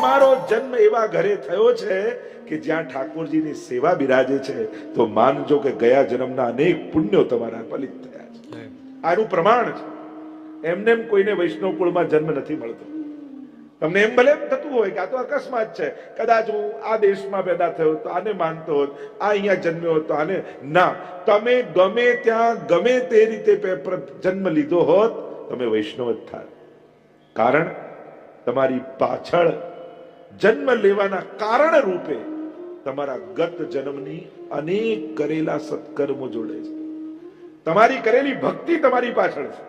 તમારો જન્મ એવા ઘરે થયો છે કે જ્યાં ઠાકોરજીની સેવા બિરાજે છે. તો માનજો કે ગયા જન્મના અનેક પુણ્યો તમારા ફલિત થયા છે. આનું પ્રમાણ છે. એમને એમ કોઈને વૈષ્ણવ કુળમાં જન્મ નથી મળતો. તમને એમ ભલે થતું હોય કે આ તો અકસ્માત છે. કદાચ હું આ દેશમાં પેદા થયો તો આને માનતો હોત આ અહીંયા જન્મ્યો હોત આને ના. તમે ગમે ત્યાં ગમે તે રીતે જન્મ લીધો હોત તમે વૈષ્ણવ જ થાત. કારણ તમારી પાછળ જન્મ લેવાના કારણ રૂપે તમારા ગત જન્મની અનેક કરેલા સત્કર્મો જોડે છે. તમારી કરેલી ભક્તિ તમારી પાછળ છે.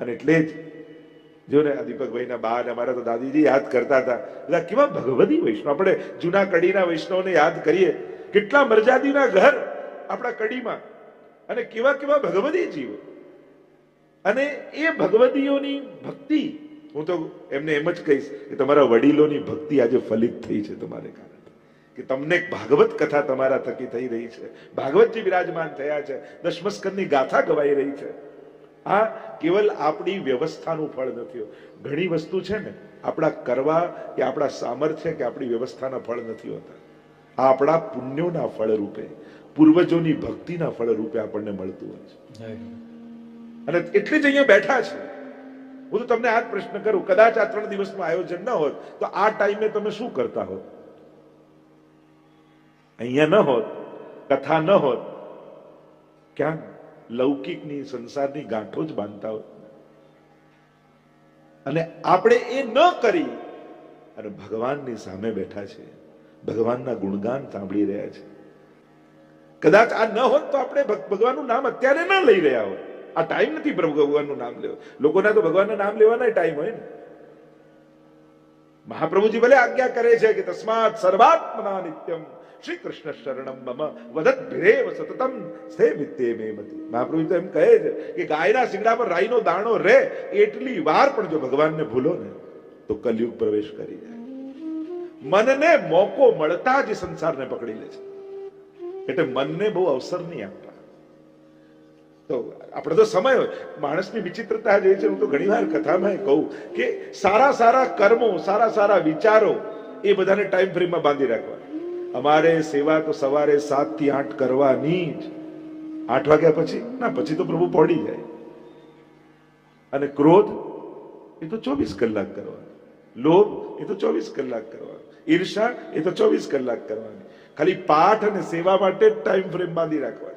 અને એટલે જ જો ને દીપકભાઈના બા અમારા તો દાદીજી યાદ કરતા હતા. બધા કેવા ભગવદી વૈષ્ણવ. આપણે જૂના કડીના વૈષ્ણવને યાદ કરીએ. કેટલા મરજાદીના ઘર આપણા કડીમાં. અને કેવા કેવા ભગવદી જીવો. અને એ ભગવદીઓની ભક્તિ હું તો એમને એમ જ કહીશ કે તમારા વડીલોની ભક્તિ આજે ફલિત થઈ છે તમારે કારણે કે તમને ભાગવત કથા તમારા થકી થઈ રહી છે. ભાગવતજી વિરાજમાન થયા છે. દશમસ્કંદની ગાથા ગવાઈ રહી છે. આ કેવલ આપણી વ્યવસ્થાનું ફળ નથી ઘણી વસ્તુ છે ને આપણા કરવા કે આપણા સામર્થ્ય કે આપણી વ્યવસ્થાના ફળ નથી હોતા. આ આપણા પુણ્યોના ફળ રૂપે પૂર્વજોની ભક્તિના ફળ રૂપે આપણને મળતું હોય છે. અને એટલે જ અહીંયા બેઠા છે. હું તો તમને આ જ પ્રશ્ન કરું, કદાચ આ ત્રણ દિવસનું આયોજન ન હોત, તો આ ટાઈમે તમે શું કરતા હોત? અહીંયા ન હોત, કથા ન હોત, ક્યાં? લૌકિકની સંસારની ગાંઠો જ બાંધતા હોત. અને આપણે એ ન કરી, અને ભગવાનની સામે બેઠા છે, ભગવાનના ગુણગાન સાંભળી રહ્યા છે. કદાચ આ ન હોત તો આપણે ભગ- ભગવાનનું નામ અત્યારે ન લઈ રહ્યા હોત. આ ટાઈમ નથી પ્રભુ ભગવાનનું નામ લેવો. લોકોના તો ભગવાનના નામ લેવાના ટાઈમ હોય ને. મહાપ્રભુજી ભલે આજ્ઞા કરે છે કે તસ્માત સર્વાત્મના નિત્યમ શ્રી કૃષ્ણ શરણમ મમ વદત ભિરેવ સતતમ સે વિત્તે મે મતિ. મહાપ્રભુ તો એમ કહે છે કે ગાયના શિંગડા પર રાઈનો દાણો રહે એટલી વાર પણ જો ભગવાનને ભૂલો ને, તો કલયુગ પ્રવેશ કરી જાય. મનને મોકો મળતા જ સંસારને પકડી લે છે. એટલે મનને બહુ અવસર નહીં આપતા તો આપણે તો સમય હોય. માણસની વિચિત્રતા જે છે, હું તો ઘણીવાર કથામાં કહું કે સારા સારા કર્મો, સારા સારા વિચારો એ બધાને ટાઈમ ફ્રેમમાં બાંધી રાખવા. અમારે સેવા તો સવારે સાતથી આઠ કરવાની જ. આઠ વાગ્યા પછી? ના, પછી તો પ્રભુ પડી જાય. અને ક્રોધ એ તો ચોવીસ કલાક કરવાનો. લોભ એ તો ચોવીસ કલાક કરવાનો. ઈર્ષા એ તો ચોવીસ કલાક કરવાની. ખાલી પાઠ અને સેવા માટે ટાઈમ ફ્રેમ બાંધી રાખવાની.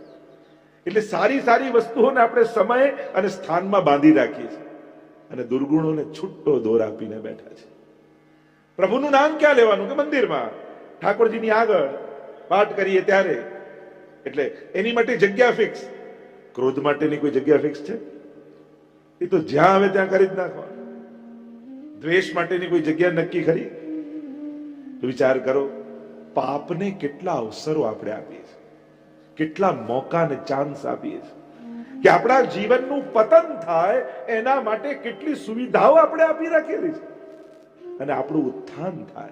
એટલે સારી સારી વસ્તુઓને આપણે સમય અને સ્થાનમાં બાંધી રાખીએ છીએ. અને દુર્ગુણોને છૂટો દોર આપીને બેઠા છે. પ્રભુનું નામ ક્યાં લેવાનું? કે મંદિરમાં. ઠાકોરજીની આગળ પાઠ કરીએ ત્યારે. એટલે એની માટે જગ્યા ફિક્સ ક્રોધ માટેની કોઈ જગ્યા ફિક્સ છે? એ તો જ્યાં આવે ત્યાં કરી જ નાખવા દ્વેષ માટેની કોઈ જગ્યા નક્કી ખરી? વિચાર કરો, પાપને કેટલા અવસરો આપણે આપીએ. કેટલા મોકા અને ચાન્સ આપીએ છીએ. કે આપણા જીવનનું પતન થાય, એના માટે કેટલી સુવિધાઓ આપણે આપી રાખેલી છે. અને આપણું ઉત્થાન થાય,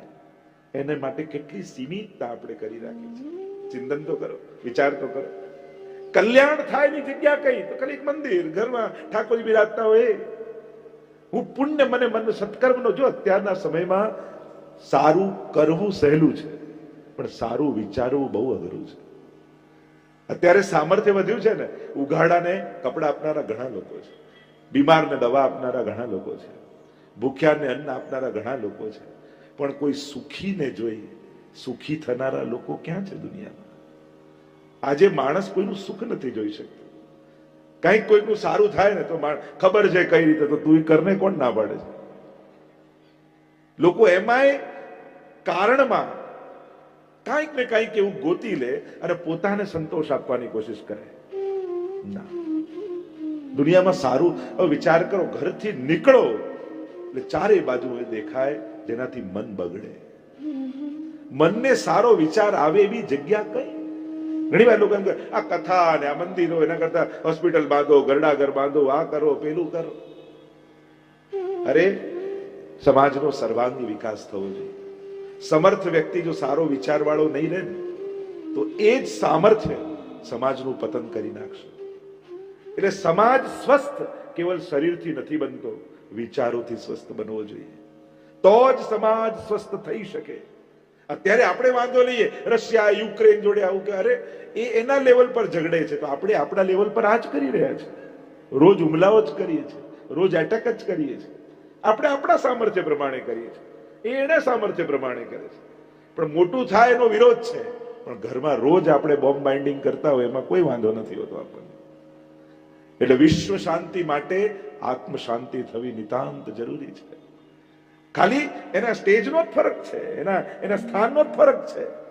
એને માટે કેટલી સીમિતતા આપણે કરી રાખી છે. ચિંતન તો કરો, વિચાર તો કરો. કલ્યાણ થાયની જગ્યા કઈ? તો ખાલી મંદિર, ઘરમાં ઠાકોરજી બિરાજતા હોય હું પુણ્ય મને મન સત્કર્મનો, જો અત્યારના સમયમાં સારું કરવું સહેલું છે, પણ સારું વિચારવું બહુ અઘરું છે. અત્યારે સામર્થ્ય વધ્યું છે ને, ઉઘાડાને કપડા આપનારા ઘણા લોકો છે. બીમારને દવા આપનારા ઘણા લોકો છે. ભૂખ્યાને અન્ન આપનારા ઘણા લોકો છે. પણ કોઈ સુખીને જોઈ, સુખી થનારા લોકો ક્યાં છે દુનિયામાં? આજે માણસ કોઈનું સુખ નથી જોઈ શકતો. કંઈક કોઈકનું સારું થાય ને તો ખબર છે કઈ રીતે, તો તું કરને કોણ ના પાડે છે? લોકો એમાંય કારણમાં કાંઈક ને કાંઈક એવું ગોતી લે અને પોતાને સંતોષ આપવાની કોશિશ કરે. ના. દુનિયામાં સારું વિચાર કરો, ઘરથી નીકળો, એટલે ચારે બાજુ એ દેખાય જેનાથી મન બગડે. મનને સારો વિચાર આવે એવી જગ્યા કઈ? ઘણી વાર લોકો એમ કહે, આ કથા ને આ મંદિરો, એના કરતા હોસ્પિટલ બાંધો ઘરડાઘર બાંધો, આ કરો, પેલું કરો. અરે, સમાજનો સર્વાંગી વિકાસ થવો જોઈએ. સમર્થ વ્યક્તિ જો સારો વિચારવાળો નહીં રહે ને, તો એ જ સામર્થ્ય સમાજનું પતન કરી નાખશે. એટલે સમાજ સ્વસ્થ કેવલ શરીરથી નથી બનતો, વિચારોથી સ્વસ્થ બનવો જોઈએ. તો જ સમાજ સ્વસ્થ થઈ શકે. અત્યારે આપણે વાંધો લઈએ, રશિયા, યુક્રેન જોડે આવું કે, અરે, એ એના લેવલ પર ઝઘડે છે, તો આપણે આપણા લેવલ પર આ જ કરી રહ્યા છે. રોજ હુમલાઓ જ કરીએ છીએ, રોજ એટેક જ કરીએ છીએ. આપણે આપણા સામર્થ્ય પ્રમાણે કરીએ છીએ. એ એના સામર્થ્ય પ્રમાણે કરે છે. પણ મોટું થાય એનો વિરોધ છે. પણ ઘરમાં રોજ આપણે બોમ્બ બાઇન્ડિંગ કરતા હોય એમાં કોઈ વાંધો નથી હોતો આપણને. એટલે વિશ્વ શાંતિ માટે આત્મ શાંતિ થવી નિતાંત જરૂરી છે. ખાલી એના સ્ટેજનો જ ફરક છે. એના એના સ્થાનનો જ ફરક છે.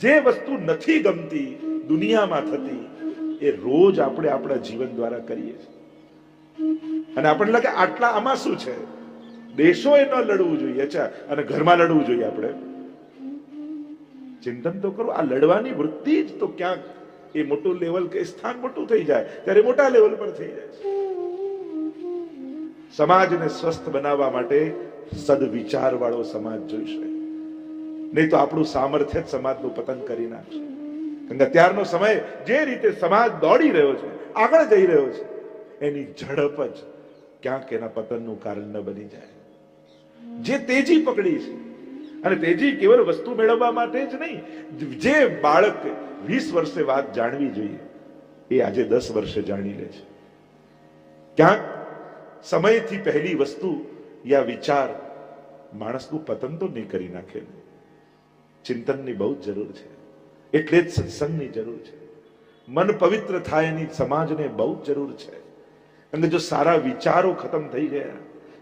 જે વસ્તુ નથી ગમતી, દુનિયામાં થતી, એ રોજ આપણે આપણા જીવન દ્વારા કરીએ છીએ. અને આપણને લાગે આટલા આમાં શું છે? દેશોએ ન લડવું જોઈએ, અચ્છા, અને ઘરમાં લડવું જોઈએ આપણે. ચિંતન તો કરો, આ લડવાની વૃત્તિ જ તો ક્યાંક એ મોટું લેવલ કે સ્થાન મોટું થઈ જાય, ત્યારે મોટા લેવલ પર થઈ જાય સમાજને સ્વસ્થ બનાવવા માટે સદવિચાર વાળો સમાજ જોઈશે. નહીં તો આપણું સામર્થ્ય જ સમાજનું પતન કરી નાખશે. કારણ કે અત્યારનો સમય જે રીતે સમાજ દોડી રહ્યો છે, આગળ જઈ રહ્યો છે, એની ઝડપ જ ક્યાંક એના પતનનું કારણ ન બની જાય. જે તેજી પકડી છે. અને તેજી કેવળ વસ્તુ મેળવવા માટે જ નહીં, જે બાળક વીસ વર્ષે વાત જાણવી જોઈએ, એ આજે દસ વર્ષે જાણી લે છે. ક્યાંક સમયથી પહેલી વસ્તુ યા વિચાર માણસનું પતન તો નહીં કરી નાખે. ચિંતનની બહુ જ જરૂર છે. એટલે જ સત્સંગની જરૂર છે. મન પવિત્ર થાય એની સમાજને બહુ જ જરૂર છે. અને જો સારા વિચારો ખતમ થઈ ગયા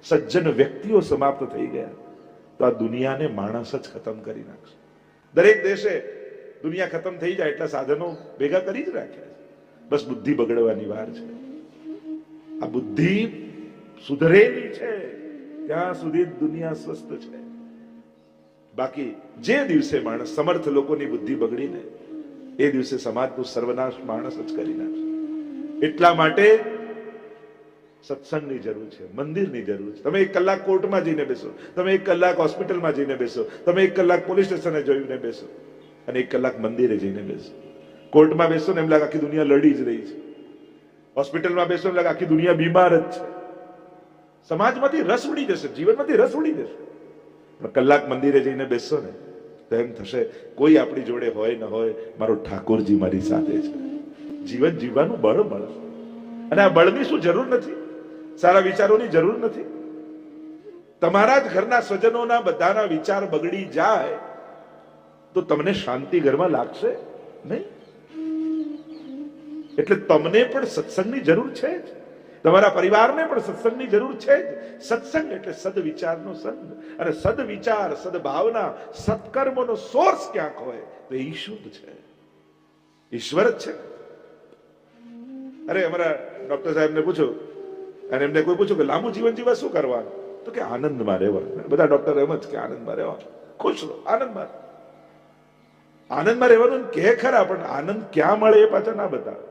સજ્જન વ્યક્તિઓ સમાપ્ત થઈ ગયા. તો આ દુનિયાને માણસ જ ખતમ કરી નાખશે. દરેક દેશે દુનિયા ખતમ થઈ જાય એટલા સાધનો ભેગા કરી જ રાખ્યા છે. બસ બુદ્ધિ બગડવાની વાર છે. આ બુદ્ધિ સુધરેલી છે. ત્યાં સુધી દુનિયા સ્વસ્થ છે. બાકી જે દિવસે માણસ સમર્થ લોકોની બુદ્ધિ બગડીને, એ દિવસે સમાજનું સર્વનાશ માણસ જ કરી નાખશે. એટલા માટે સત્સંગની જરૂર છે, મંદિરની જરૂર છે. તમે એક કલાક કોર્ટમાં જઈને બેસો, તમે એક કલાક હોસ્પિટલમાં જઈને બેસો, તમે એક કલાક પોલીસ સ્ટેશને જોઈને બેસો અને એક કલાક મંદિરે જઈને બેસો. કોર્ટમાં બેસો ને એમ લાગે આખી દુનિયા લડી જ રહી છે. હોસ્પિટલમાં બેસો એમ લાગે આખી દુનિયા બીમાર જ છે. સમાજમાંથી રસ ઉડી જશે, જીવનમાંથી રસ ઉડી જશે. પણ કલાક મંદિરે જઈને બેસો ને, તો એમ થશે, કોઈ આપણી જોડે હોય ન હોય, મારો ઠાકોરજી મારી સાથે છે. જીવન જીવવાનું બળ મળે. અને આ બળની શું જરૂર નથી? સારા વિચારોની જરૂર નથી. તમારા જ ઘરના સ્વજનોના બધાના વિચાર બગડી જાય તો તમને શાંતિ ઘરમાં લાગશે નહીં? એટલે તમને પણ સત્સંગની જરૂર છે જ. તમારા પરિવારને પણ સત્સંગની જરૂર છે જ. સત્સંગ એટલે સદવિચારનો સંગ અને સદવિચાર, સદભાવના, સત્કર્મનો સોર્સ ક્યાંક હોય તો એ શુદ્ધ છે. ઈશ્વર જ છે. અરે અમારા ડોક્ટર સાહેબને પૂછો અને એમને કોઈ પૂછ્યું કે લાંબુ જીવન જીવા શું કરવાનું? તો કે આનંદમાં રહેવાનું. બધા ડોક્ટર એમ જ કે આનંદમાં રહેવાનું. ખુશ રહો, આનંદમાં આનંદમાં રહેવાનું કે ખરા, પણ આનંદ ક્યાં મળે એ પાછા ના બતાવે.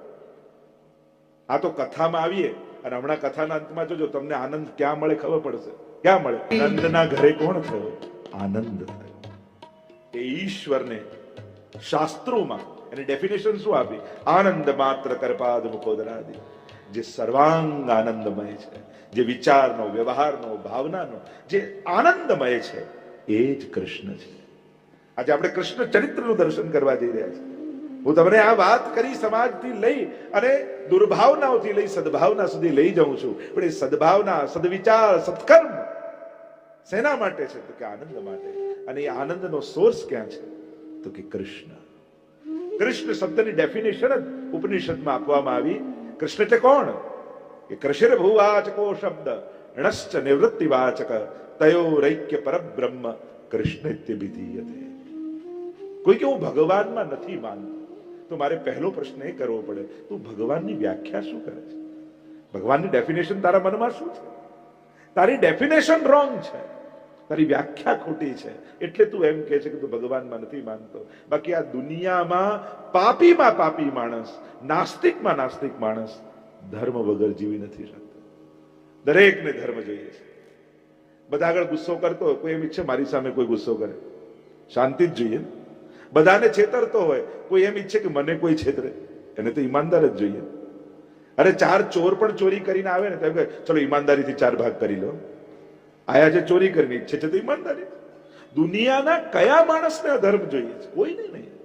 આ તો કથામાં આવીએ અને હમણાં કથાના અંતમાં જોજો, તમને આનંદ ક્યાં મળે ખબર પડશે. ક્યાં મળે? આનંદના ઘરે કોણ થયો? આનંદ થયો. એ ઈશ્વરને શાસ્ત્રોમાં એની ડેફિનેશન શું આપી? આનંદ માત્ર કરપાદ મુખોદરાદી જે સર્વાંગ આનંદમય છે, જે વિચારનો, વ્યવહારનો, ભાવનાનો, જે આનંદમય છે, એ જ કૃષ્ણ છે. આજે આપણે કૃષ્ણ ચરિત્રનું દર્શન કરવા જઈ રહ્યા છીએ. હું તમને આ વાત કરી સમાજથી લઈ અને દુર્ભાવનાઓથી લઈ, સદભાવના સુધી લઈ જાઉં છું. પણ એ સદભાવના, સદવિચાર, સત્કર્મ શેના માટે છે? તો કે આનંદ માટે. અને એ આનંદનો સોર્સ ક્યાં છે? તો કે કૃષ્ણ. કૃષ્ણ શબ્દની ડેફિનેશન જ ઉપનિષદમાં આપવામાં આવી. કૃષ્ણ એટલે કોણ કે કૃષિર ભૂવાચકો શબ્દ ણશ્ચ નિવૃત્તિવાચક તયો રૈક્ય પરબ્રહ્મ કૃષ્ણ વિધીયતે કોઈ કે હું ભગવાનમાં નથી માનતો તો મારે પહેલો પ્રશ્ન એ કરવો પડે તું ભગવાનની વ્યાખ્યા શું કરે છે ભગવાનની ડેફિનેશન તારા મનમાં શું છે તારી ડેફિનેશન રોંગ છે તારી વ્યાખ્યા ખોટી છે. એટલે તું એમ કહે છે કે તું ભગવાનમાં નથી માનતો. બાકી આ દુનિયામાં પાપીમાં પાપી માણસ, નાસ્તિકમાં નાસ્તિક માણસ ધર્મ વગર જીવી નથી શકતો. દરેકને ધર્મ જોઈએ છે. બધા આગળ ગુસ્સો કરતો હોય, કોઈ એમ ઈચ્છે મારી સામે કોઈ ગુસ્સો કરે. શાંતિ જ જોઈએ. બધાને છેતરતો હોય, કોઈ એમ ઈચ્છે કે મને કોઈ છેતરે. એને તો ઈમાનદાર જ જોઈએ. અરે ચાર ચોર પણ ચોરી કરીને આવે ને તો ચલો ઈમાનદારીથી ચાર ભાગ કરી લો. આયા છે ચોરી કરવી. છે તો ઈમાનદારી. દુનિયાના કયા માણસને અધર્મ જોઈએ છે? કોઈને નહીં.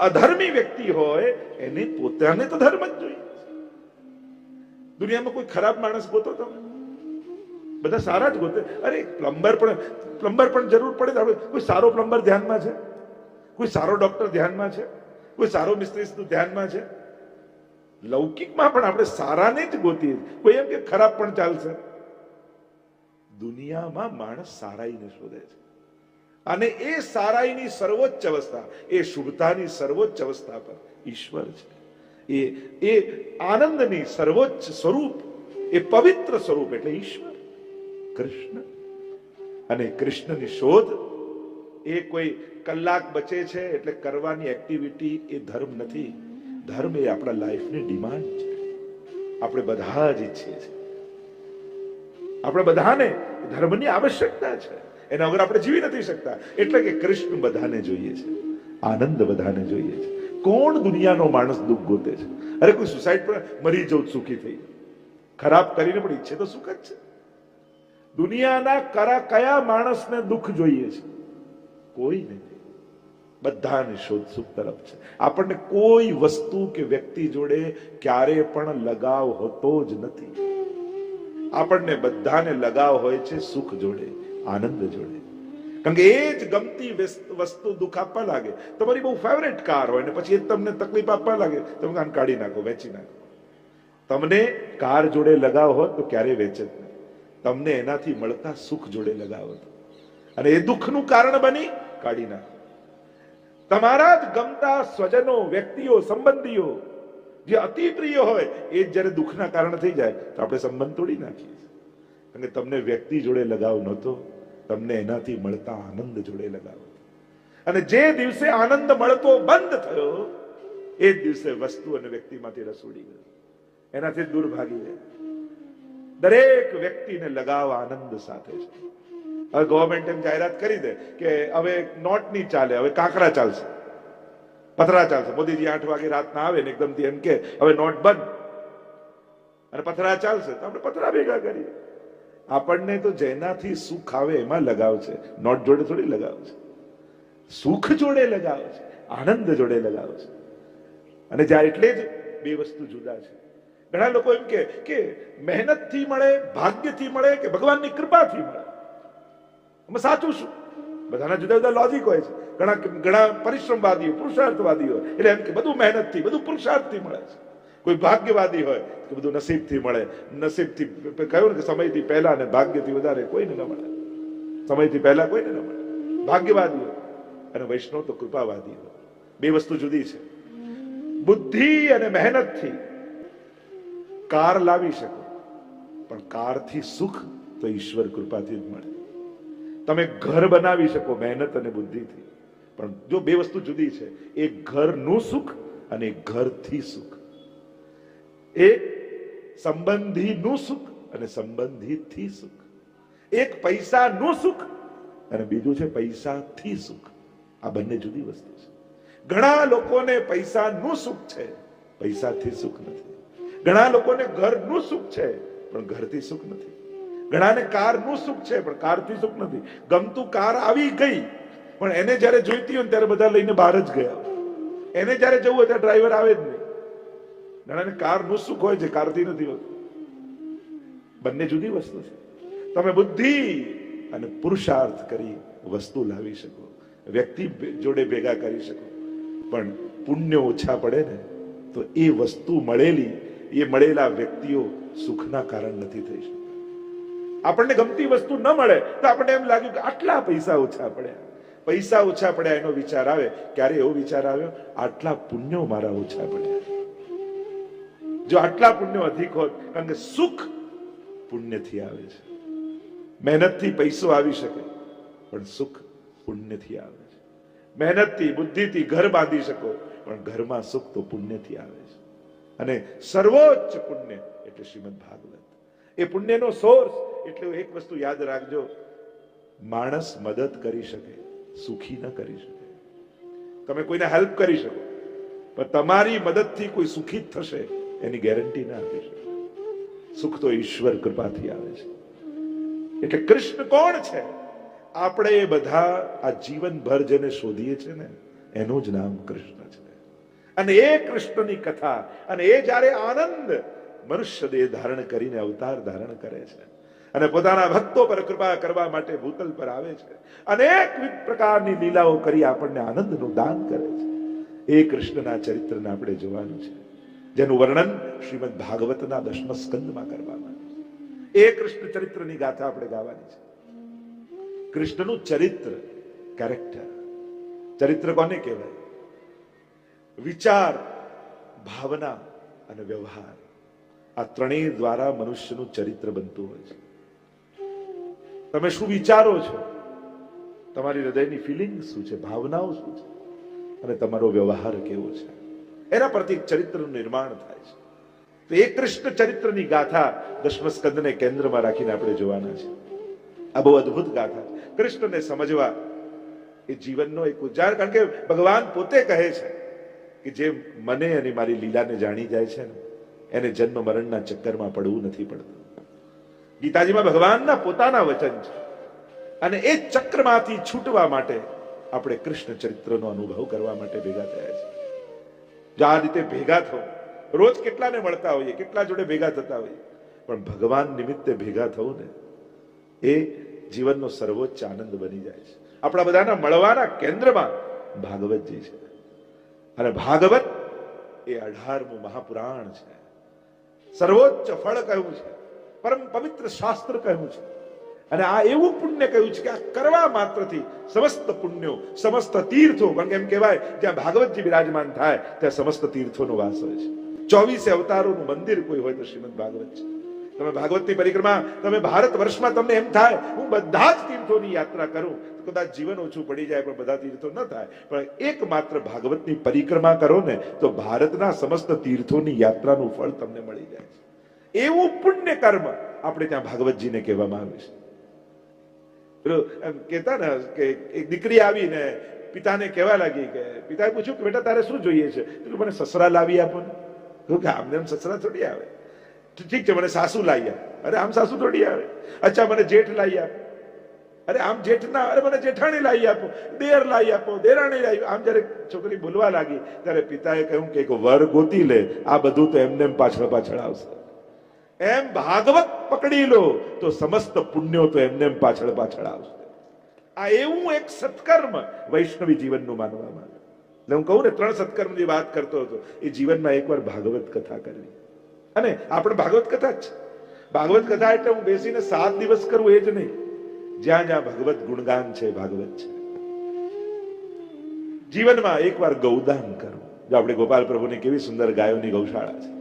અધર્મી વ્યક્તિ હોય, એને પોતાને તો ધર્મ જ જોઈએ દુનિયામાં કોઈ ખરાબ માણસ ગોતો તમે બધા સારા જ ગોતે. અરે, પ્લમ્બર પણ પ્લમ્બર પણ જરૂર પડે તો કોઈ સારો પ્લમ્બર ધ્યાનમાં છે? કોઈ સારો ડોક્ટર ધ્યાનમાં છે? કોઈ સારો મિસ્ત્રી ધ્યાનમાં છે? લૌકિકમાં પણ આપણે સારાને જ ગોતીએ કોઈ એમ કે ખરાબ પણ ચાલશે. દુનિયામાં માણસ સારાઈને શોધે છે. અને એ સારાઈની સર્વોચ્ચ અવસ્થા, એ શુભતાની સર્વોચ્ચ અવસ્થા પર ઈશ્વર છે. એ એ આનંદની સર્વોચ્ચ સ્વરૂપ, એ પવિત્ર સ્વરૂપ એટલે ઈશ્વર, કૃષ્ણ. અને કૃષ્ણની શોધ, એ કોઈ કલાક બચે છે એટલે કરવાની એક્ટિવિટી એ ધર્મ નથી. ધર્મ એ આપણા લાઈફની ડિમાન્ડ છે. આપણે બધા જ ઈચ્છીએ છીએ. આપણે બધાને ધર્મની આવશ્યકતા છે. એના વગર આપણે જીવી નથી શકતા. એટલે કે કૃષ્ણ બધાને જોઈએ છે. આનંદ બધાને જોઈએ છે. કોણ દુનિયાનો માણસ દુઃખ ગોતે છે? અરે કોઈ સુસાઇડ પર મરી જવું સુખી થઈ ખરાબ કરીને પણ ઈચ્છે તો સુખ જ છે. દુનિયાના કરા કયા માણસને દુઃખ જોઈએ છે? કોઈ નથી બધાને શોધ સુખ તરફ છે. આપણને કોઈ વસ્તુ કે વ્યક્તિ જોડે ક્યારે પણ લગાવ હોતો જ નથી. આપણને બધાને લગાવ હોય છે સુખ જોડે, આનંદ જોડે. કારણ કે એ જ ગમતી વસ્ત- દુઃખ આપવા લાગે. તમારી બહુ ફેવરેટ કાર હોય ને પછી એ તમને તકલીફ આપવા લાગે. તમે કાન કાઢી નાખો, વેચી નાખો. તમને કાર જોડે લગાવ હોત તો ક્યારેય વેચે નહીં. તમને એનાથી મળતા સુખ જોડે લગાવ હતો. અને એ દુઃખનું કારણ બની કાઢી નાખો. તમારા જ ગમતા સ્વજનો, વ્યક્તિઓ, સંબંધીઓ જે અતિ પ્રિય હોય, એ જ્યારે દુઃખના કારણ થઈ જાય, તો આપણે સંબંધ તોડી નાખીએ અને તમને વ્યક્તિ જોડે લગાવ નહોતો, તમને એનાથી મળતા આનંદ જોડે લગાવ અને જે દિવસે આનંદ મળતો બંધ થયો, એ જ દિવસે વસ્તુ અને વ્યક્તિમાંથી રસ ઉડી ગયો એનાથી દૂર ભાગી જાય. દરેક વ્યક્તિને લગાવ આનંદ સાથે છે. હવે ગવર્મેન્ટ એમ જાહેરાત કરી દે કે હવે નોટ નહીં ચાલે, હવે કાંકરા ચાલશે. પથરા ચાલશે. મોદીજી આઠ વાગે રાતના આવે ને એકદમથી એમ કે, હવે નોટ બંધ. અને પથરા ચાલશે તો આપણે પથરા ભેગા કરીએ. આપણને તો જેનાથી સુખ આવે એમાં લગાવ છે. નોટ જોડે થોડી લગાવ છે. સુખ જોડે લગાવ છે. આનંદ જોડે લગાવ છે. અને જ્યાં એટલે જ બે વસ્તુ જુદા છે. ઘણા લોકો એમ કે કે મહેનતથી મળે, ભાગ્યથી મળે, કે ભગવાનની કૃપાથી મળે. સાચું શું? બધાના જુદા જુદા લોજિક હોય છે. ઘણા ઘણા પરિશ્રમવાદીઓ પુરુષાર્થવાદીઓ એટલે એમ કે બધું મહેનતથી, બધું પુરુષાર્થથી મળે છે. કોઈ ભાગ્યવાદી હોય કે બધું નસીબથી મળે. નસીબથી કહ્યું ને કે સમયથી પહેલા ને ભાગ્યથી વધારે કોઈને ન મળે. સમયથી પહેલા કોઈને ન મળે. ભાગ્યવાદી હોય અને વૈષ્ણવ તો કૃપાવાદી હોય. બે વસ્તુ જુદી છે. બુદ્ધિ અને મહેનતથી કાર લાવી શકો. પણ કારથી સુખ તો ઈશ્વર કૃપાથી જ મળે. તમે ઘર બનાવી શકો મહેનત અને બુદ્ધિથી. પણ જો બે વસ્તુ જુદી છે, એક ઘરનું સુખ અને ઘરથી સુખ. એક સંબંધીનું સુખ અને સંબંધીથી સુખ. એક પૈસાનું સુખ અને બીજું છે પૈસાથી સુખ. આ બંને જુદી વસ્તુ છે. ઘણા લોકોને પૈસાનું સુખ છે, પૈસાથી સુખ નથી. ઘણા લોકોને ઘરનું સુખ છે, પણ ઘરથી સુખ નથી. ઘણાને કારનું સુખ છે, પણ કારથી સુખ નથી. ગમતું કાર આવી ગઈ, પણ એને જ્યારે જોઈતી હોય ત્યારે બધા લઈને બહાર જ ગયા. એને જ્યારે જવું હોય ત્યારે ડ્રાઈવર આવે જ નહીં. ઘણાને કારનું સુખ હોય છે, કારથી નથી હોતું. બંને જુદી વસ્તુ છે. તમે બુદ્ધિ અને પુરુષાર્થ કરી વસ્તુ લાવી શકો. વ્યક્તિ જોડે ભેગા કરી શકો. પણ પુણ્ય ઓછા પડે ને, તો એ વસ્તુ મળેલી, એ મળેલા વ્યક્તિઓ સુખના કારણ નથી થઈ શકતા. આપણને ગમતી વસ્તુ ન મળે, તો આપણને એમ લાગ્યું કે આટલા પૈસા ઓછા પડ્યા. પૈસા ઓછા પડ્યા, એનો વિચાર આવે. ક્યારે એવો વિચાર આવ્યો? આટલા પુણ્યો મારા ઓછા પડ્યા. જો આટલા પુણ્યો અધિક હોત, કારણ કે સુખ પુણ્યથી આવે છે. મહેનતથી પૈસો આવી શકે, પણ સુખ પુણ્યથી આવે છે. મહેનતથી, બુદ્ધિથી ઘર બાંધી શકો, પણ ઘરમાં સુખ તો પુણ્યથી આવે છે. અને સર્વોચ્ચ પુણ્ય એટલે શ્રીમદ ભાગવત. એ પુણ્યનો સોર્સ એટલે એક વસ્તુ યાદ રાખજો, માણસ મદદ કરી શકે, સુખી ન કરી શકે. તમે કોઈને હેલ્પ કરી શકો, પણ તમારી મદદથી કોઈ સુખી જ થશે, એની ગેરંટી ના આપી શકે. સુખ તો ઈશ્વર કૃપાથી આવે છે. એટલે કૃષ્ણ કોણ છે? આપણે એ બધા આ જીવનભર જેને શોધીએ છીએ ને, એનું જ નામ કૃષ્ણ છે. અને એ કૃષ્ણની કથા, અને એ જ્યારે આનંદ મનુષ્ય દેહ ધારણ કરીને અવતાર ધારણ કરે છે. અને પોતાના ભક્તો પર કૃપા કરવા માટે ભૂતલ પર આવે છે. અનેક પ્રકારની લીલાઓ કરી આપણને આનંદનું દાન કરે છે. એ કૃષ્ણના ચરિત્રને આપણે જોવાનું છે. જેનું વર્ણન શ્રીમદ ભાગવતના દશમ સ્કંદમાં કરવામાં એ કૃષ્ણ ચરિત્રની ગાથા આપણે ગાવાની છે. કૃષ્ણનું ચરિત્ર કેરેક્ટર. ચરિત્ર કોને કહેવાય? વિચાર, ભાવના અને વ્યવહાર. આ ત્રણેય દ્વારા મનુષ્યનું ચરિત્ર બનતું હોય છે. તમે શું વિચારો છો? તમારી હૃદયની ફિલિંગ શું છે? ભાવનાઓ શું છે? અને તમારો વ્યવહાર કેવો છે? એના પરથી ચરિત્રનું નિર્માણ થાય છે. તો એ કૃષ્ણ ચરિત્રની ગાથા દસમ સ્કંદને કેન્દ્રમાં રાખીને આપણે જોવાના છે. આ બહુ અદ્ભુત ગાથા કૃષ્ણને સમજવા એ જીવનનો એક ઉજાર કારણ કે ભગવાન પોતે કહે છે કે જે મને અને મારી લીલાને જાણી જાય છે ને એને જન્મ મરણના ચક્કરમાં પડવું નથી પડતું. ગીતાજીમાં ભગવાનના પોતાના વચન છે. અને એ ચક્રમાંથી છૂટવા માટે આપણે કૃષ્ણ ચરિત્રનો અનુભવ કરવા માટે ભેગા થયા છે. જો આ રીતે ભેગા થો, રોજ કેટલાને મળતા હોઈએ, કેટલા જોડે ભેગા થતા હોઈએ, પણ ભગવાન નિમિત્તે ભેગા થવું ને, એ જીવનનો સર્વોચ્ચ આનંદ બની જાય છે. આપણા બધાના મળવાના કેન્દ્રમાં ભાગવતજી છે. અને ભાગવત એ અઢારમું મહાપુરાણ છે. સર્વોચ્ચ ફળ કહ્યું છે, પરમ પવિત્ર શાસ્ત્ર કહ્યું છે. અને આ એવું પુણ્ય કહ્યું છે કે આ કરવા માત્રથી સમસ્ત પુણ્યો, સમસ્ત તીર્થો, કારણ કે એમ કહેવાય, જ્યાં ભાગવતજી બિરાજમાન થાય, ત્યાં સમસ્ત તીર્થોનો વાસ હોય છે. ચોવીસે અવતારોનું મંદિર કોઈ હોય તો શ્રીમદ ભાગવત છે તમે ભાગવતની પરિક્રમા, તમે ભારત વર્ષમાં તમને એમ થાય, હું બધા જ તીર્થોની યાત્રા કરું કદાચ જીવન ઓછું પડી જાય, પણ બધા તીર્થો ન થાય. પણ એકમાત્ર ભાગવતની પરિક્રમા કરો ને, તો ભારતના સમસ્ત તીર્થોની યાત્રાનું ફળ તમને મળી જાય છે. એવું પુણ્ય કર્મ આપણે ત્યાં ભાગવતજીને કહેવામાં આવે છે. પેલું કહેતા ને કે એક દીકરી આવીને પિતાને કહેવા લાગી કે, પિતાએ પૂછ્યું કે બેટા તારે શું જોઈએ છે? મને સસરા લાવી આપો ને. કે, આમને સસરા થોડી આવે. ઠીક છે, મને સાસુ લાવી આપ. અરે, આમ સાસુ થોડી આવે. અચ્છા, મને જેઠ લાવી આપ. અરે, આમ જેઠ ના અરે મને જેઠાણી લાવી આપો. દેર લાવી આપો, દેરાણી લાવી આમ જ્યારે છોકરી બોલવા લાગી, ત્યારે પિતાએ કહ્યું કે એક વર ગોતી લે. આ બધું તો એમને એમ પાછળ પાછળ આવશે. એમ ભાગવત પકડી લો, તો સમસ્ત પુણ્યો તો એમને એમ પાછળ પાછળ આવશે. આ એવું એક સત્કર્મ વૈષ્ણવી જીવનનું માનવામાં આવે. હું કહું ને, ત્રણ સત્કર્મની વાત કરતો હતો. એ જીવનમાં એકવાર ભાગવત કથા કરવી. અને આપણે ભાગવત કથા જ. ભાગવત કથા એટલે હું બેસીને સાત દિવસ કરું એ જ નહીં. જ્યાં જ્યાં ભગવત ગુણગાન છે, ભાગવત છે. જીવનમાં એકવાર ગૌદાન કરવું જો આપણે ગોપાલ પ્રભુની કેવી સુંદર ગાયોની ગૌશાળા છે.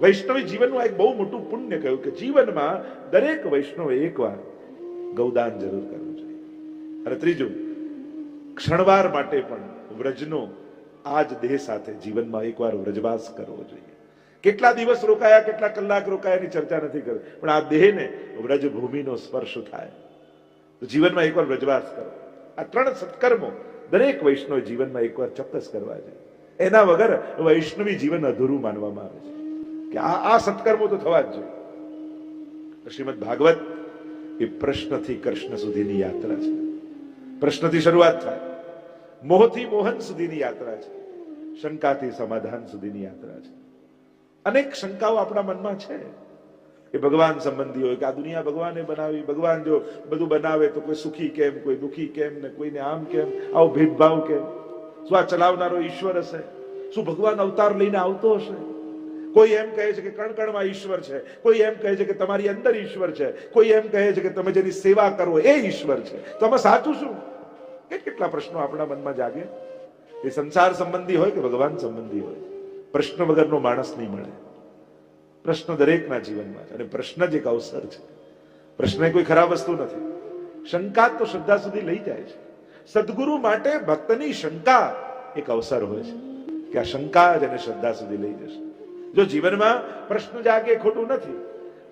વૈષ્ણવી જીવનનું એક બહુ મોટું પુણ્ય કહ્યું કે જીવનમાં દરેક વૈષ્ણવે એકવાર ગૌદાન જરૂર કરવું જોઈએ. અને ત્રીજું, ક્ષણવાર માટે પણ વ્રજનો આ જ દેહ સાથે જીવનમાં એકવાર વ્રજવાસ કરવો જોઈએ. કેટલા દિવસ રોકાયા, કેટલા કલાક રોકાયા એની ચર્ચા નથી કરી. પણ આ દેહને વ્રજભૂમિનો સ્પર્શ થાય. તો જીવનમાં એકવાર વ્રજવાસ કરો. આ ત્રણ સત્કર્મો દરેક વૈષ્ણવ જીવનમાં એકવાર ચોક્કસ કરવા જોઈએ. એના વગર વૈષ્ણવી જીવન અધૂરું માનવામાં આવે છે. કે આ આ સત્કર્મો તો થવા જ જોઈએ. શ્રીમદ ભાગવત એ પ્રશ્નથી કૃષ્ણ સુધીની યાત્રા છે. પ્રશ્નથી શરૂઆત થાય. મોહથી મોહન સુધીની યાત્રા છે. શંકાથી સમાધાન સુધીની યાત્રા છે. અનેક શંકાઓ આપણા મનમાં છે. એ ભગવાન સંબંધી હોય કે આ દુનિયા ભગવાને બનાવી, ભગવાન જો બધું બનાવે તો કોઈ સુખી કેમ, કોઈ દુખી કેમ, ને કોઈને આમ કેમ, આવો ભેદભાવ કેમ? શું આ ચલાવનારો ઈશ્વર હશે? શું ભગવાન અવતાર લઈને આવતો હશે? કોઈ એમ કહે છે કે કણ કણમાં ઈશ્વર છે. કોઈ એમ કહે છે કે તમારી અંદર ઈશ્વર છે. કોઈ એમ કહે છે કે તમે જેની સેવા કરો એ ઈશ્વર છે. તો આમાં સાચું શું? કે કેટલા પ્રશ્નો આપણા મનમાં જાગે? એ સંસાર સંબંધી હોય કે ભગવાન સંબંધી હોય? પ્રશ્ન વગરનો માણસ નહીં મળે. પ્રશ્ન દરેકના જીવનમાં અને પ્રશ્ન જ એક અવસર છે. પ્રશ્ન એ કોઈ ખરાબ વસ્તુ નથી. શંકા તો શ્રદ્ધા સુધી લઈ જાય છે. સદગુરુ માટે ભક્તની શંકા એક અવસર હોય છે કે આ શંકા જ એને શ્રદ્ધા સુધી લઈ જશે. જો જીવનમાં પ્રશ્ન જાગે ખોટું નથી,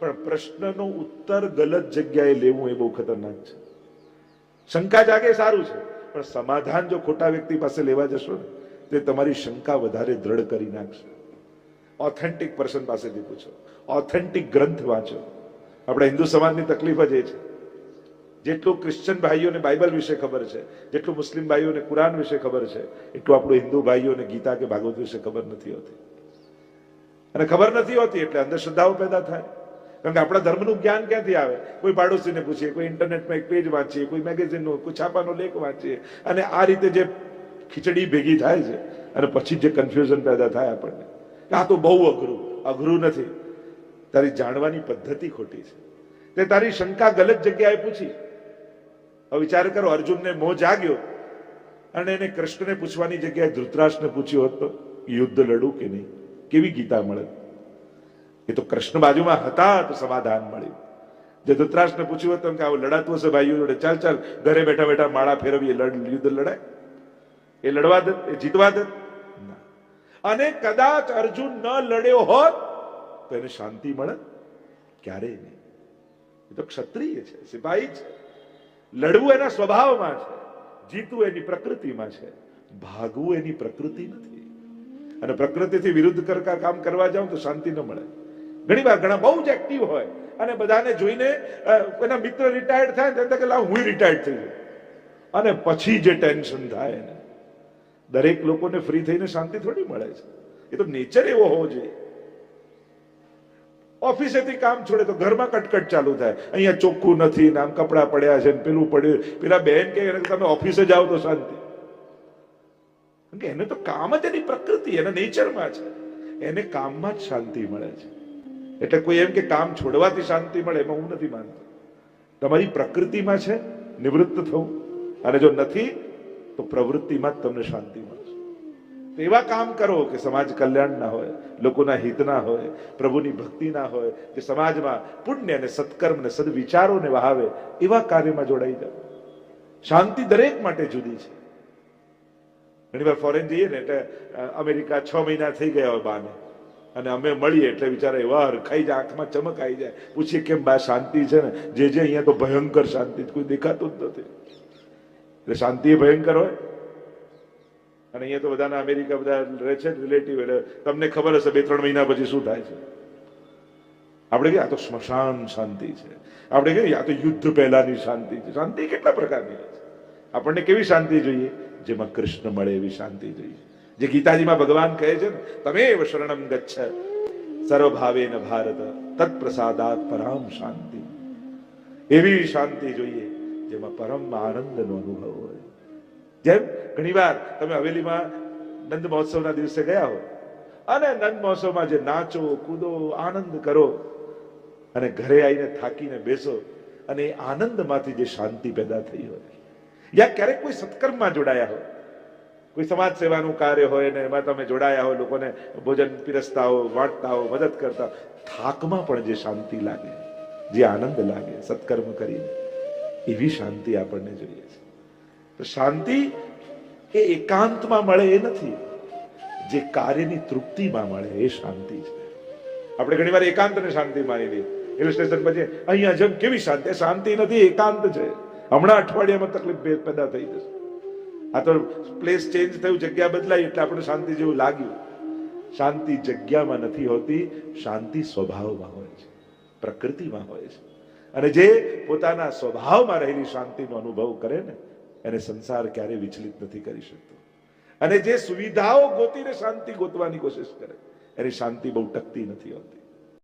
પણ પ્રશ્નનો ઉત્તર ગલત જગ્યાએ લેવું એ બહુ ખતરનાક છે. શંકા જાગે સારું છે, પણ સમાધાન જો ખોટા વ્યક્તિ પાસે લેવા જશો ને તે તમારી શંકા વધારે દ્રઢ કરી નાખશે. ઓથેન્ટિક પર્સન પાસેથી પૂછો. ઓથેન્ટિક ગ્રંથ વાંચો. આપણા હિન્દુ સમાજની તકલીફ જ એ છે. જેટલું ક્રિશ્ચન ભાઈઓને બાઇબલ વિશે ખબર છે, જેટલું મુસ્લિમ ભાઈઓને કુરાન વિશે ખબર છે, એટલું આપણું હિન્દુ ભાઈઓને ગીતા કે ભાગવત વિશે ખબર નથી હોતી. અને ખબર નથી હોતી એટલે અંધશ્રદ્ધાઓ પેદા થાય. કારણ કે આપણા ધર્મનું જ્ઞાન ક્યાંથી આવે? કોઈ પાડોશીને પૂછીએ, કોઈ ઇન્ટરનેટમાં એક પેજ વાંચીએ, કોઈ મેગેઝિનનો, કોઈ છાપાનો લેખ વાંચીએ. અને આ રીતે જે ખીચડી ભેગી થાય છે અને પછી જે કન્ફ્યુઝન પેદા થાય આપણને. આ તો બહુ અઘરું. અઘરું નથી. તારી જાણવાની પદ્ધતિ ખોટી છે. તે તારી શંકા ગલત જગ્યાએ પૂછી. હવે વિચાર કરો, અર્જુનને મોહ જાગ્યો અને એને કૃષ્ણને પૂછવાની જગ્યાએ ધૃતરાષ્ટ્રને પૂછ્યું હોત તો, યુદ્ધ લડું કે નહીં? કેવી ગીતા મળે? એ તો કૃષ્ણ બાજુમાં હતા તો સમાધાન મળ્યું. જે ધૃતરાષ્ટ્રને પૂછ્યું હતું કે, આવું લડાતું હશે ભાઈઓ જોડે. ચાલ ચાલ. ઘરે બેઠા બેઠા માળા ફેરવીએ. લડ, યુદ્ધ લડાય. એ લડવા દે, એ જીતવા દે. ના. અને કદાચ અર્જુન ન લડ્યો હોત, તો એને શાંતિ મળે? ક્યારેય નહીં. એ તો ક્ષત્રિય છે. સિપાહી છે. લડવું એના સ્વભાવમાં છે. જીતવું એની પ્રકૃતિમાં છે. ભાગવું એની પ્રકૃતિ નથી. અને પ્રકૃતિથી વિરુદ્ધ કરતા કામ કરવા જાવ તો શાંતિ ન મળે. ઘણી વાર ઘણા બહુ જ એક્ટિવ હોય અને બધાને જોઈને એના મિત્ર રિટાયર્ડ થાય ને કે હું રિટાયર્ડ થઈ જાય અને પછી જે ટેન્શન થાય એને દરેક લોકોને ફ્રી થઈને શાંતિ થોડી મળે છે. એ તો નેચર એવો હોવો જોઈએ. ઓફિસેથી કામ છોડે તો ઘરમાં કટકટ ચાલુ થાય. અહીંયા ચોખ્ખું નથી, ને આમ કપડાં પડ્યા છે, ને પેલું પડ્યું. પેલા બેન કે તમે ઓફિસે જાઓ તો શાંતિ. એને તો કામ જ એની પ્રકૃતિ, એના નેચરમાં છે એને કામમાં જ શાંતિ મળે છે. એટલે કોઈ એમ કે કામ છોડવાથી શાંતિ મળે, એમાં હું નથી માનતો. તમારી પ્રકૃતિમાં છે, નિવૃત્ત થવું. અને જો નથી તો પ્રવૃત્તિમાં જ તમને શાંતિ મળશે તો એવા કામ કરો કે સમાજ કલ્યાણના હોય, લોકોના હિતના હોય, પ્રભુની ભક્તિના હોય, કે સમાજમાં પુણ્ય અને સત્કર્મ ને સદવિચારોને વહાવે, એવા કાર્યમાં જોડાઈ જાઓ. શાંતિ દરેક માટે જુદી છે. ઘણી વાર ફોરેન જઈએ ને એટલે અમેરિકા છ મહિના થઈ ગયા હોય બાને અને અમે મળીએ એટલે બિચારા એવા હરખાઈ જાય, આંખમાં ચમક આવી જાય. પૂછીએ, કેમ બા, શાંતિ છે ને? જે જે અહીંયા તો ભયંકર શાંતિ કોઈ દેખાતું જ નથી. એટલે શાંતિ ભયંકર હોય. અને અહીંયા તો બધાના અમેરિકા બધા રહે છે રિલેટિવ એટલે તમને ખબર હશે બે, ત્રણ મહિના પછી શું થાય છે. આપણે કે આ તો સ્મશાન શાંતિ છે. આપણે કહીએ, આ તો યુદ્ધ પહેલાની શાંતિ છે. શાંતિ કેટલા પ્રકારની છે? આપણને કેવી શાંતિ જોઈએ? જેમાં કૃષ્ણ મળે એવી શાંતિ જોઈએ. જે ગીતાજીમાં ભગવાન કહે છે ને, તમે શરણમ ગચ્છ, સર્વભાવેન ભારત, તત્પ્રસાદાત પરામ શાંતિ. એવી શાંતિ જોઈએ. જેમાં પરમ આનંદનો અનુભવ હોય. જેમ ઘણીવાર તમે હવેલીમાં નંદ મહોત્સવના દિવસે ગયા હો, અને નંદ મહોત્સવમાં જે નાચો, કૂદો, આનંદ કરો, અને ઘરે આવીને થાકીને બેસો, અને એ આનંદમાંથી જે શાંતિ પેદા થઈ હોય. યા ક્યારેક કોઈ સત્કર્મમાં જોડાયા હોય કોઈ સમાજ સેવાનું કાર્ય હોય ને એમાં તમે જોડાયા હોય લોકોને ભોજન પીરસતા હો, વાંટતા હો, મદદ કરતા થાકમાં પણ જે શાંતિ લાગે, જે આનંદ લાગે, સત્કર્મ કરીને. એવી શાંતિ આપણને જોઈએ છે. તો શાંતિ એ એકાંતમાં મળે એ નથી. જે કાર્યની તૃપ્તિમાં મળે એ શાંતિ છે. આપણે ઘણી વાર એકાંતને શાંતિ માની લઈએ હિલ સ્ટેશન પછી અહીંયા જેમ કેવી શાંતિ? શાંતિ નથી, એકાંત છે. હમણાં અઠવાડિયામાં તકલીફ પેદા થઈ જશે. આ તો પ્લેસ ચેન્જ થયું, જગ્યા બદલાઈ એટલે આપણે શાંતિ જેવું લાગ્યું. શાંતિ જગ્યામાં નથી હોતી, શાંતિ સ્વભાવમાં હોય છે. પ્રકૃતિમાં હોય છે. અને જે પોતાના સ્વભાવમાં રહેલી શાંતિનો અનુભવ કરે ને, એને સંસાર ક્યારે વિચલિત નથી કરી શકતો. અને જે સુવિધાઓ ગોતીને શાંતિ ગોતવાની કોશિશ કરે, એની શાંતિ બહુ ટકતી નથી હોતી.